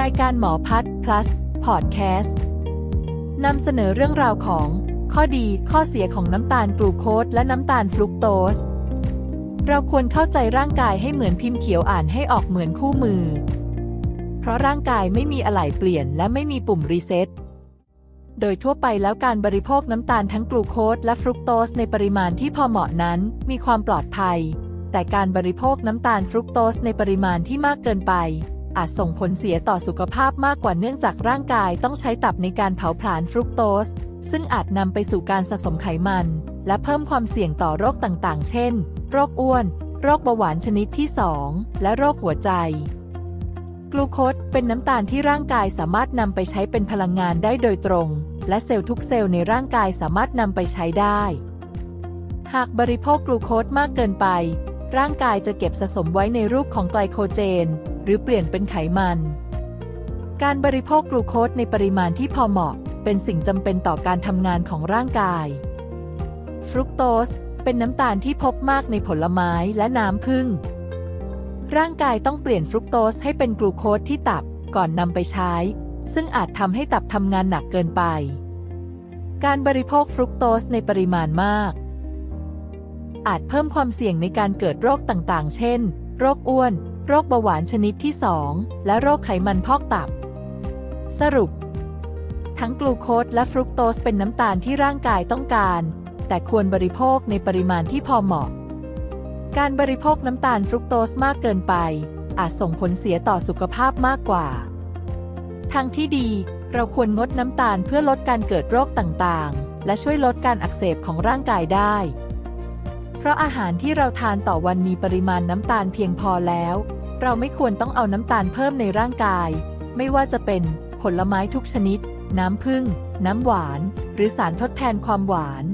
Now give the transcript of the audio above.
รายการหมอพัฒ plus podcast นำเสนอเรื่องราวของ ข้อดี ข้อเสียของน้ำตาลกลูโคสและน้ำตาลฟรุกโตส เราควรเข้าใจร่างกายให้เหมือนพิมพ์เขียวอ่านให้ออกเหมือนคู่มือ เพราะร่างกายไม่มีอะไหล่เปลี่ยนและไม่มีปุ่มรีเซ็ตโดยทั่วไปแล้วการบริโภคน้ำตาลทั้งกลูโคสและฟรุกโตสในปริมาณที่พอเหมาะนั้นมีความปลอดภัย แต่การบริโภคน้ำตาลฟรุกโตสในปริมาณที่มากเกินไป อาจส่งผลเสียต่อสุขภาพมากกว่าเนื่องจากร่างกายต้องใช้ตับในการเผาผลาญฟรุกโตส ซึ่งอาจนำไปสู่การสะสมไขมัน และเพิ่มความเสี่ยงต่อโรคต่างๆ เช่น โรคอ้วน โรคเบาหวานชนิดที่ 2 และโรคหัวใจ กลูโคสเป็นน้ำตาลที่ร่างกายสามารถนำไปใช้เป็นพลังงานได้โดยตรง และเซลล์ทุกเซลล์ในร่างกายสามารถนำไปใช้ได้ หากบริโภคกลูโคสมากเกินไป ร่างกายจะเก็บสะสมไว้ในรูปของไกลโคเจน หรือเปลี่ยนเป็นไขมัน การบริโภคกลูโคสในปริมาณที่พอเหมาะ เป็นสิ่งจำเป็นต่อการทำงานของร่างกาย ฟรุกโตสเป็นน้ำตาลที่พบมากในผลไม้และน้ำผึ้งร่างกายต้องเปลี่ยนฟรุกโตสให้เป็นกลูโคสที่ตับก่อนนำไปใช้ ซึ่งอาจทำให้ตับทำงานหนักเกินไป การบริโภคฟรุกโตสในปริมาณมาก อาจเพิ่มความเสี่ยงในการเกิดโรคต่างๆ เช่น โรคอ้วน โรคเบาหวานชนิดที่ 2 และโรคไขมันพอกตับ สรุป ทั้งกลูโคสและฟรุกโตสเป็นน้ำตาลที่ร่างกายต้องการ แต่ควรบริโภคในปริมาณที่พอเหมาะ การบริโภคน้ำตาลฟรุกโตสมากเกินไป อาจส่งผลเสียต่อสุขภาพมากกว่า ทางที่ดีเราควรงดน้ำตาลเพื่อลดการเกิดโรคต่างๆ และช่วยลดการอักเสบของร่างกายได้ เพราะอาหารที่เราทานต่อวันมีปริมาณน้ำตาลเพียงพอแล้ว เราไม่ควรต้องเอาน้ำตาลเพิ่มในร่างกาย ไม่ว่าจะเป็นผลไม้ทุกชนิด น้ำผึ้งน้ำหวาน หรือสารทดแทนความหวาน